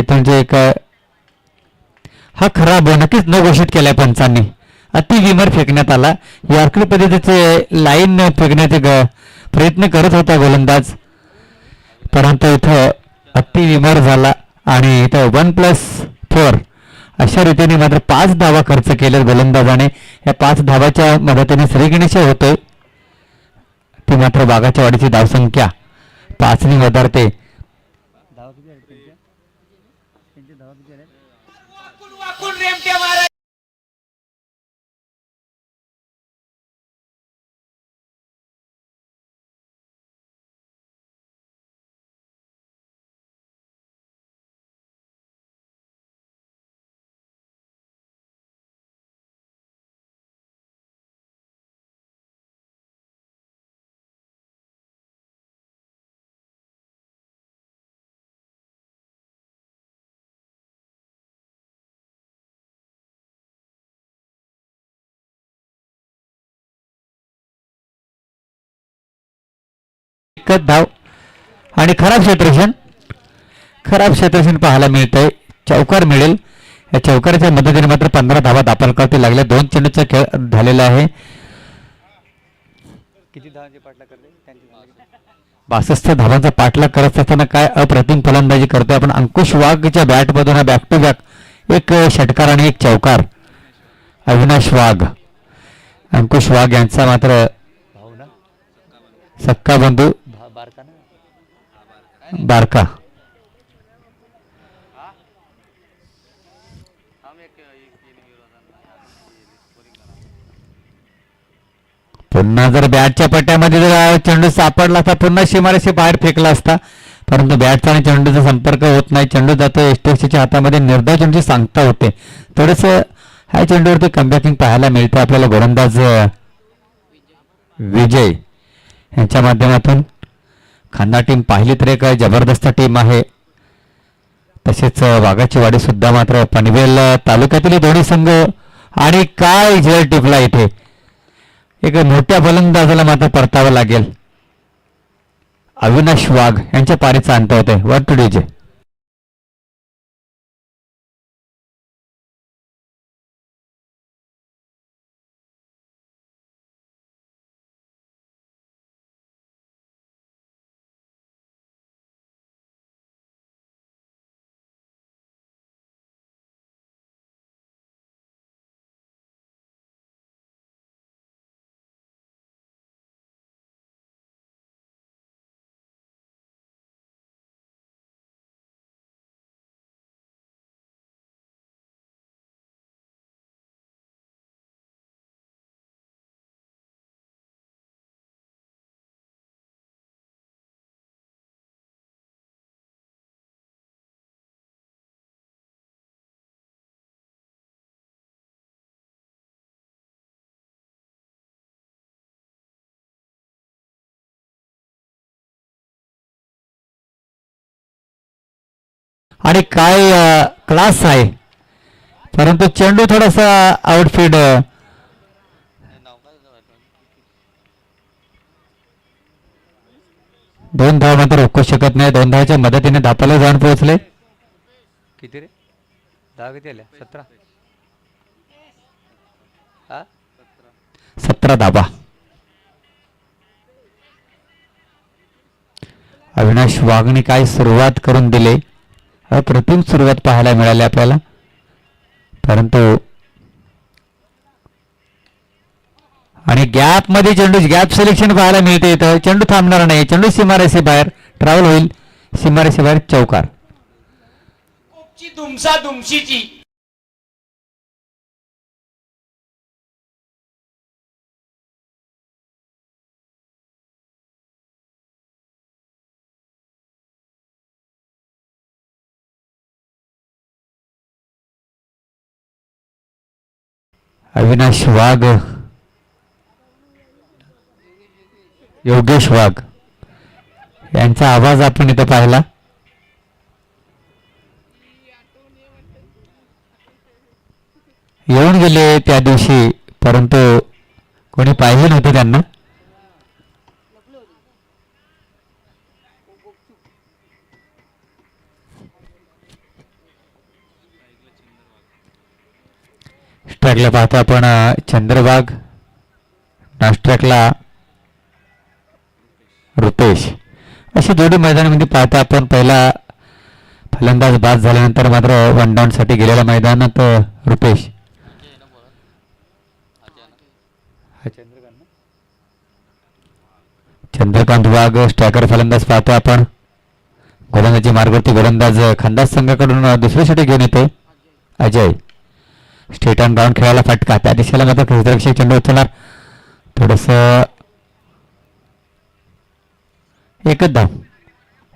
इथून जे एक हा खराब नक्कीच न घोषित केलाय पंचांनी. अति विमर फेकण्यात आला. यॉर्कर पद्धतीचे लाईन फेकण्याचे प्रयत्न करत होता गोलंदाज. परंतु इथं अति विमर झाला आणि इथं वन प्लस फोर अशा रीतीने मात्र पाच धावा खर्च केले गोलंदाजाने. या पाच धावाच्या मदतीने श्रीगणेश होतोय. ती मात्र बागाच्या वाडीची धावसंख्या. पाचनी वधारते एकच धाव. आणि खराब क्षेत्रक्षण खराब क्षेत्रक्षण पाहायला मिळतंय. चौकार मिळेल. या चौकाराच्या मदतीने मात्र पंधरा धावा दाखल करते लागल्या दोन चेंडूचा खेळ झालेला आहे. बासष्ट धावांचा पाठलाग करत असताना काय अप्रतिम फलंदाजी करतोय आपण? अंकुश वाघच्या बॅटमधून हा बॅक टू बॅक एक षटकार आणि एक चौकार. अविनाश वाघ. अंकुश वाघ यांचा मात्र सक्का बंधू बारका ना. बारका. पुन्हा जर बॅटच्या पट्ट्यामध्ये जर चेंडू सापडला असता पुन्हा शिमारेशी बाहेर फेकला असता परंतु बॅटचा आणि चेंडूचा संपर्क होत नाही. चेंडू जातो एसटीएसच्या हातामध्ये. निर्धाव चेंडूची सांगता होते. थोडस ह्या चेंडूवरती कमबॅकिंग पाहायला मिळते आपल्याला गोलंदाज विजय. यांच्या माध्यमातून खांदा टीम पाहिली तर एक जबरदस्त टीम आहे. तसेच वाघाची वाडी सुद्धा मात्र पनवेल तालुक्यातील दोन्ही संघ आणि काय झेल टिपला इथे. एक मोठ्या फलंदाजाला मात्र परतावं लागेल. अविनाश वाघ यांच्या पारीचा अंत होते वर टू डीजे आणि काय क्लास आहे. परंतु चेंडू थोडासा आउटफीड दोन धाव मात्र रोखू शकत नाही. दोन धावाच्या मदतीने धापाला जाऊन पोहोचले. किती रे? दहा किती आल्या? सतरा? सतरा धाबा अविनाश वाघने काय सुरुवात करून दिले? अप्रतिम सुरुवात पाहायला मिळाली आपल्याला. परंतु आणि गॅपमध्ये चेंडू गॅप सिलेक्शन पाहायला मिळते इथं. चेंडू थांबणार नाही. चेंडू सीमारेषे बाहेर ट्रॅव्हल होईल. सीमारेषे बाहेर चौकार. तुमसा तुमशीची अविनाश वाघ. योगेश वाघ. यांचा आवाज आपण इथं पाहिला. येऊन गेले त्या दिवशी परंतु कोणी पाहिजे नव्हतं त्यांना. ट्रॅकला पाहतो आपण चंद्रबाग नाश ट्रॅकला रुपेश. अशी जोडी मैदानामध्ये पाहता आपण पहिला फलंदाज बाद झाल्यानंतर मात्र वन डाऊनसाठी गेलेल्या मैदानात रुपेश. चंद्रकांत वाघ स्ट्रायकर फलंदाज पाहतो आपण. गोलंदाजी मार्गवरती गोलंदाज खंदाज संघाकडून दुसऱ्यासाठी घेऊन येतो. अजय. स्टेट अँड राऊंड खेळायला फटका. त्या दिशेला मात्र क्षेत्ररक्षक चेंडू उचलणार थोडस एकच धाव.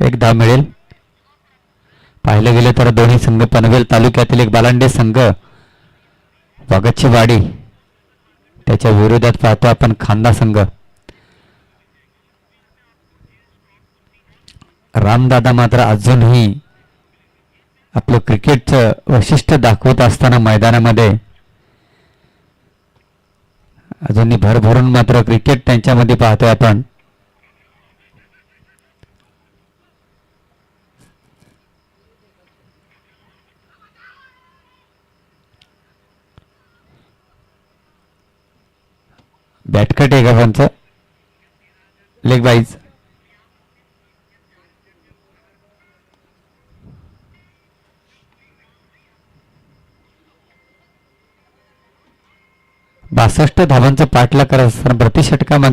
एक धाव मिळेल. पाहिलं गेलं तर दोन्ही संघ पनवेल तालुक्यातील एक बालांडे संघ वागची वाडी. त्याच्या विरोधात पाहतो आपण खांदा संघ. रामदादा मात्र अजूनही आपलं क्रिकेटचं वैशिष्ट्य दाखवत असताना मैदानामध्ये अजूनही भरभरून मात्र क्रिकेट त्यांच्यामध्ये पाहतोय आपण. बॅटकट आहे का त्यांचं लेग बाईज बासष्ट धावांचा पाठलाग करत असताना प्रति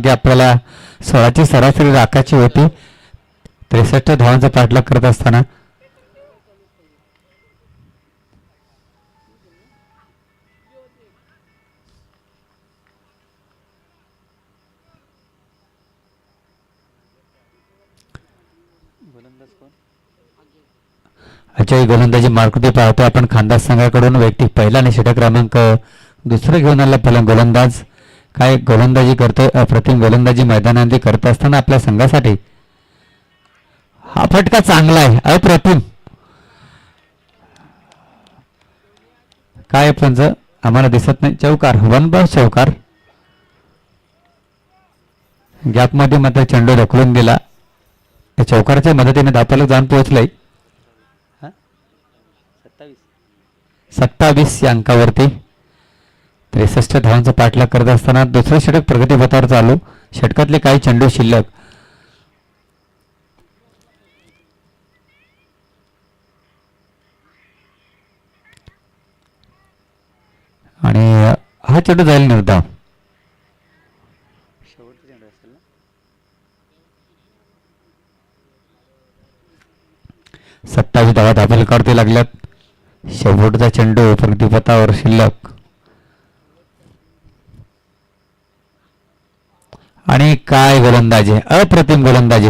आपल्याला सोळाची सरासरी राखायची होती. त्रेसष्ट धावांचा पाठलाग करत असताना अजय गोलंदाजी मार्कुती पाहतो आपण खानदास संघाकडून वैयक्तिक पहिला आणि षटक क्रमांक दुसरं घेऊन आला पहिला गोलंदाज. काय गोलंदाजी करतोय? अप्रतिम गोलंदाजी मैदानामध्ये करत असताना आपल्या संघासाठी. हा फटका चांगला आहे. अप्रतिम. काय पंच आम्हाला दिसत नाही. चौकार. वन बाय चौकार. गॅपमध्ये मात्र चेंडू ढकलून दिला. या चौकाराच्या मदतीने धापाला जाऊन पोहोचलंय. सत्तावीस. सत्तावीस या अंकावरती. त्रेसष्ट धावांचा पाठलाग करत असताना दुसरं षटक प्रगतीपथावर चालू. षटकातले काही चेंडू शिल्लक. आणि हा चेंडू जाईल निर्धाव. सत्तावीस धावा धाबलकावरती लागल्यात. शेवटचा चेंडू प्रगतीपथावर शिल्लक. आणि काय गोलंदाजी? अप्रतिम गोलंदाजी.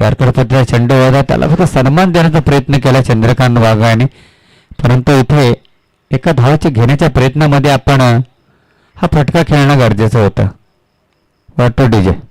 यार्थपत्र चेंडू त्याला फक्त सन्मान देण्याचा प्रयत्न केला चंद्रकांत वाघाने. परंतु इथे एका धावाचे घेण्याच्या प्रयत्नामध्ये आपण हा फटका खेळणं गरजेचं होतं. वाटतो डीजे.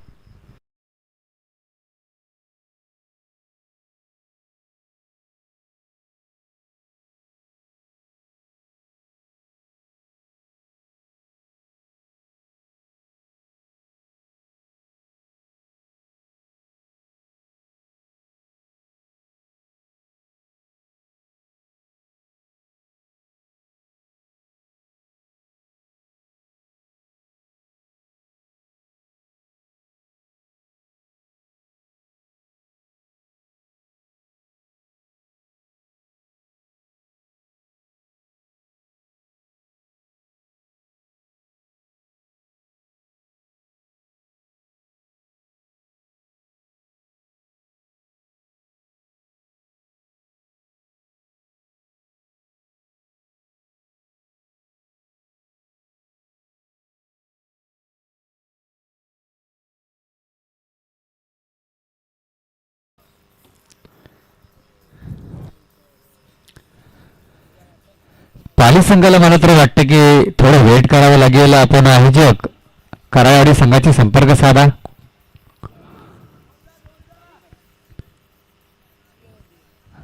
पाली संघाला मला तर वाटतं की थोडं वेट करावं लागेल. आपण आयोजक करावाडी संघाची संपर्क साधा.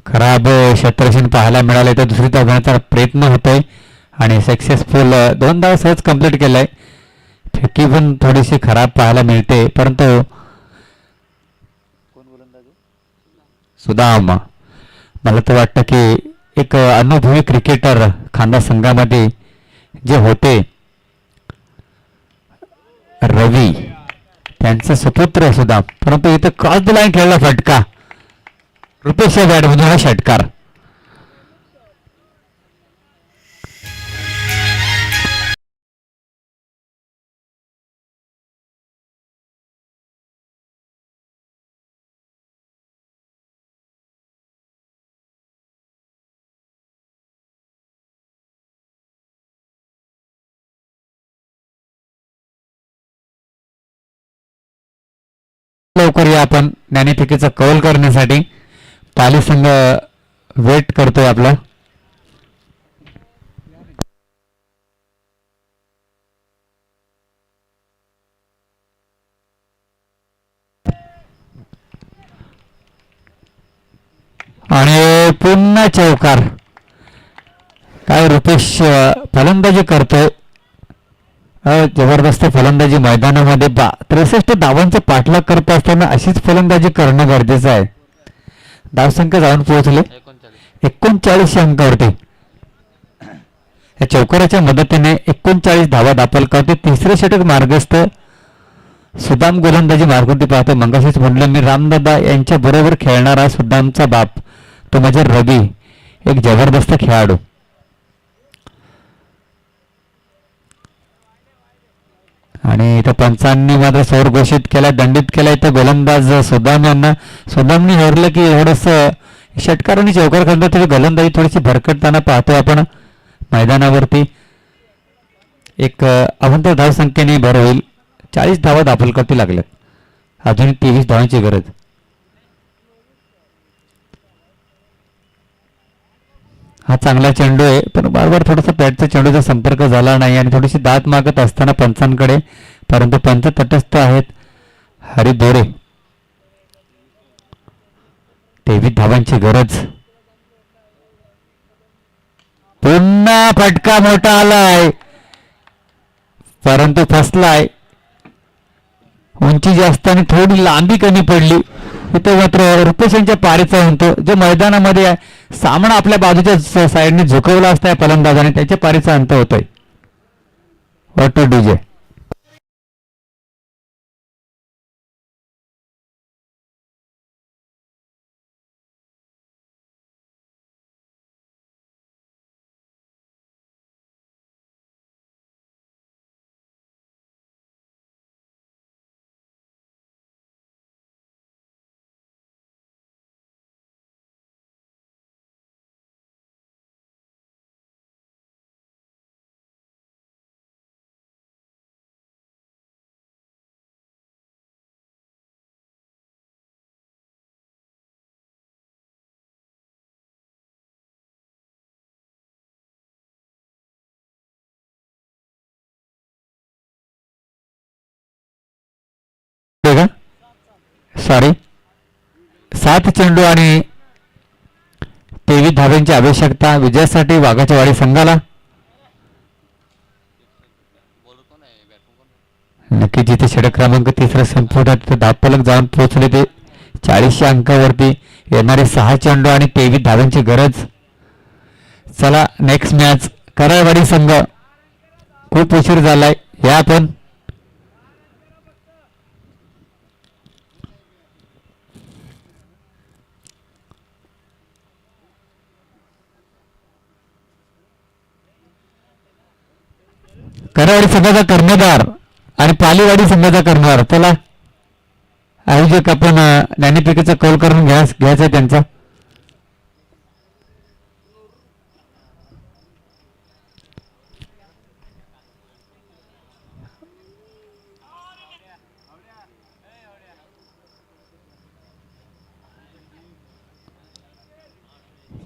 खराब क्षेत्रक्षण पाहायला मिळाले तर दुसरी धावण्याचा प्रयत्न होतोय. आणि सक्सेसफुल दोन धाव सहज कंप्लीट केलाय. फेकी पण थोडीशी खराब पाहायला मिळते. परंतु? सुदाम. मला तर वाटतं की एक अनुभवी क्रिकेटर खांदा संघामध्ये जे होते रवी त्यांचे सुपुत्र सुद्धा परंतु इथं क्रॉस द लाईन खेळला फटका. रुपेश या बॅटमधून हा षटकार. करूया आपण ज्ञानेपिकेचा कौल करण्यासाठी पाली संघ वेट करतोय आपला. आणि पुन्हा चौकार. काय रुपेश फलंदाजी करतोय. जबरदस्त फलंदाजी मैदानामध्ये बा त्रेसष्ट धावांचा पाठलाग करत असताना अशीच फलंदाजी करणं गरजेचं आहे. धावसंख्या जाऊन पोहोचले. एकोणचाळीस. अंकावरती या चौकाराच्या मदतीने एकोणचाळीस धावा दाखल करते. तिसरे षटक मार्गस्थ सुदाम गोलंदाजी मार्गवरती पाहतो. मंगाशीच म्हणलं मी रामदादा यांच्या बरोबर खेळणारा सुदामचा बाप तो म्हणजे रवी एक जबरदस्त खेळाडू. आणि इथं पंचांनी मात्र सौर घोषित केला दंडित केला इथं गोलंदाज सुदाम यांना सुदामने हरलं की एवढंसं षटकार आणि चौकार खंड तरी गोलंदाजी थोडीशी भरकटताना पाहतो आपण मैदानावरती. एक अवंतर धावसंख्येने भर होईल. चाळीस धावा दाखल करती लागल्यात. अजून तेवीस धावांची गरज. हा चांगला चेंडू आहे पण बारबार थोडासा पॅटचा चेंडूचा संपर्क झाला नाही आणि थोडीशी दात मागत असताना पंचांकडे परंतु पंच तटस्थ आहेत. हरी दोरे तेवीस धावांची गरज. पुन्हा फटका मोठा आलाय. परंतु फसलाय. उंची जास्त आणि थोडी लांबी कमी पडली. इथं मात्र रुपेश पारीचा म्हणतो जो मैदानामध्ये आहे सामना आपल्या बाजूच्या साईडने झुकवला असता या फलंदाजाने त्याच्या पारीचा अंत होतोय. What two DJ. सॉरी सात चेंडू आणि तेवीस धाब्यांची आवश्यकता. विजयासाठी वाघाच्या वाडी संघाला. नक्की जिथे षटक क्रमांक तिसरा संपुटात तिथे धापलक जाऊन पोहोचले ते चाळीसशे अंकावरती येणारे सहा चेंडू आणि तेवीस धाब्यांची गरज. चला नेक्स्ट मॅच कराळवाडी संघ खूप उशीर झालाय. या आपण करावाडी संघाचा कर्णधार आणि पालीवाडी संघाचा कर्णधार चला. आयोजक आपण अं, ज्ञानेपिकेचा कौल करून घ्या घ्यायचा त्यांचा.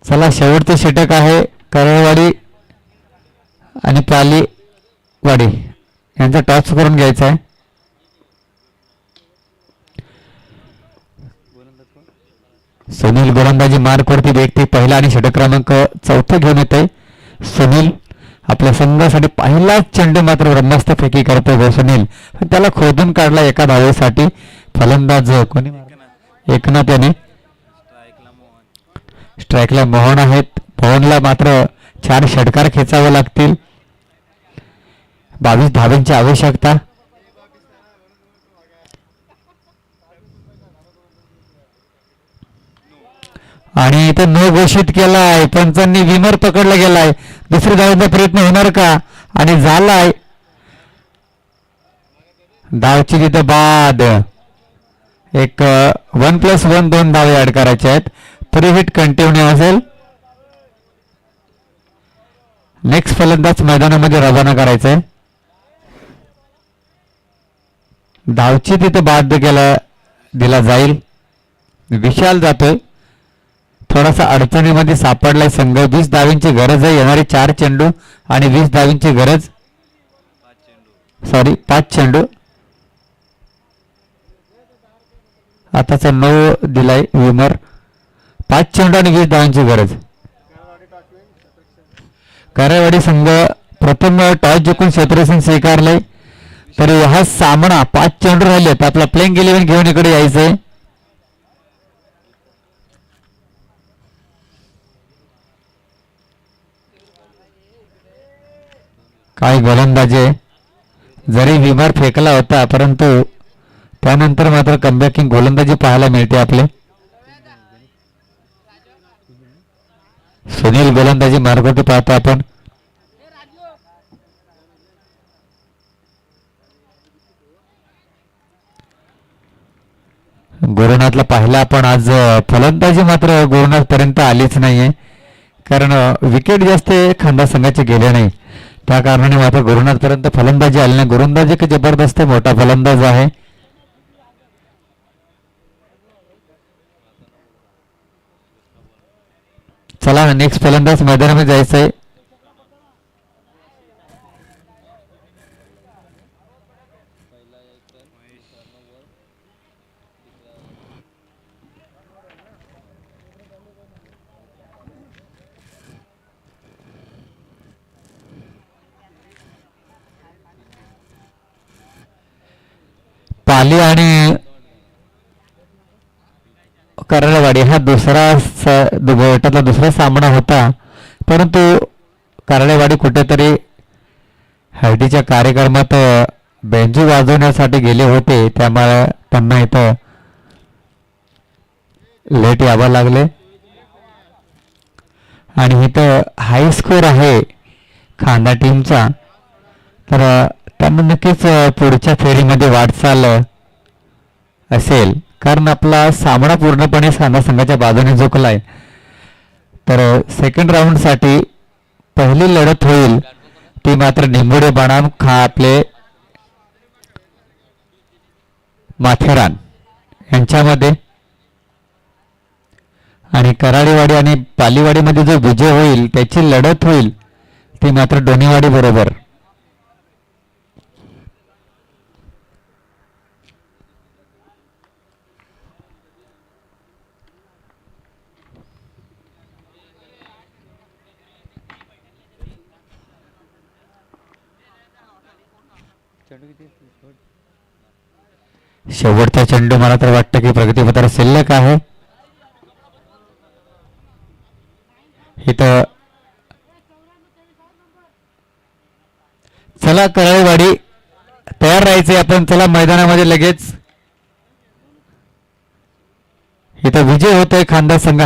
चला शेवटचं षटक आहे. करळवाडी आणि पाली वाडी यांचा टॉस करून घ्यायचा आहे. सुनील गोलंदाजी मार्कवरती व्यक्ती पहिला आणि षटक क्रमांक चौथा घेऊन येते सुनील आपल्या संघासाठी पहिलाच चेंडू मात्र ब्रह्मास्त्र फेकी करतो गो हो सुनील. पण त्याला खोदून काढला एका धावेसाठी. फलंदाज कोणी एकनाथ याने. स्ट्राईकला मोहन आहेत. मोहनला मात्र चार षटकार खेचावे लागतील. बावीस धाब्यांची आवश्यकता. आणि इथं न घोषित केलाय पंचांनी विमर पकडला गेलाय. दुसरी धावांचा प्रयत्न होणार का? आणि झालाय. धावची तिथं बाद. एक वन प्लस वन दोन धावे ऍड करायचे आहेत. तरी हिट कंटिन्यू असेल. नेक्स्ट फलंदाज मैदानामध्ये रवाना करायचंय. धावची तिथं बाद केला दिला जाईल. विशाल जातोय. थोडासा अडचणीमध्ये सापडलाय संघ. वीस धावींची गरज आहे. येणारे चार चेंडू आणि वीस धावींची गरज. सॉरी पाच चेंडू. आताचा नऊ दिलाय विमर. पाच चेंडू आणि वीस धावांची गरज. कारेवाडी संघ प्रथम टॉस जिंकून क्षेत्रसिंग स्वीकारलंय. तर हा सामना पाच चेंडू राहिलेत आपला प्लेइंग इलेव्हन घेऊन इकडे यायचंय. काय गोलंदाजे. जरी विमार फेकला होता परंतु त्यानंतर मात्र कमबॅकिंग गोलंदाजी पाहायला मिळते आपले. सुनील गोलंदाजी मार्गोटी पाहतो आपण. गुरुनाथला पाहिलं आपण आज फलंदाजी मात्र गुरुनाथ आलीच नाहीये. कारण विकेट जास्त खांदा संघाचे गेले नाही. त्या कारणाने मात्र गुरुनाथपर्यंत फलंदाजी आली नाही. गोलंदाजी एक जबरदस्त मोठा फलंदाज आहे. चला नेक्स्ट फलंदाज मैदानामध्ये जायचंय. पाली आणि कराडवाडी हा दुसरा स- गटातला दुसरा सामना होता. परंतु कारळेवाडी कुठेतरी हळदीच्या कार्यक्रमात बेंजू वाजवण्यासाठी गेले होते. त्यामुळे त्यांना इथं लेट यावं लागले. आणि इथं हाय स्कोर आहे खांदा टीमचा. तर त्यांना नक्कीच पुढच्या फेरीमध्ये वाटचाल असेल. कारण आपला सामना पूर्णपणे खांदा संघाच्या बाजूने झुकलाय. तर सेकंड राऊंडसाठी पहिली लढत होईल ती मात्र निंबुडे बनाम खा आपले माथेरान यांच्यामध्ये. आणि कराडीवाडी आणि पालीवाडीमध्ये जो विजय होईल त्याची लढत होईल ती मात्र डोनेवाडी बरोबर. शेवटचा चेंडू मला तर वाटतं की प्रगतीपत्र शिल्लक आहे. इथं चला कराळीवाडी तयार राहायचे आपण चला मैदानामध्ये लगेच. इथं विजय होतोय खानदार संघ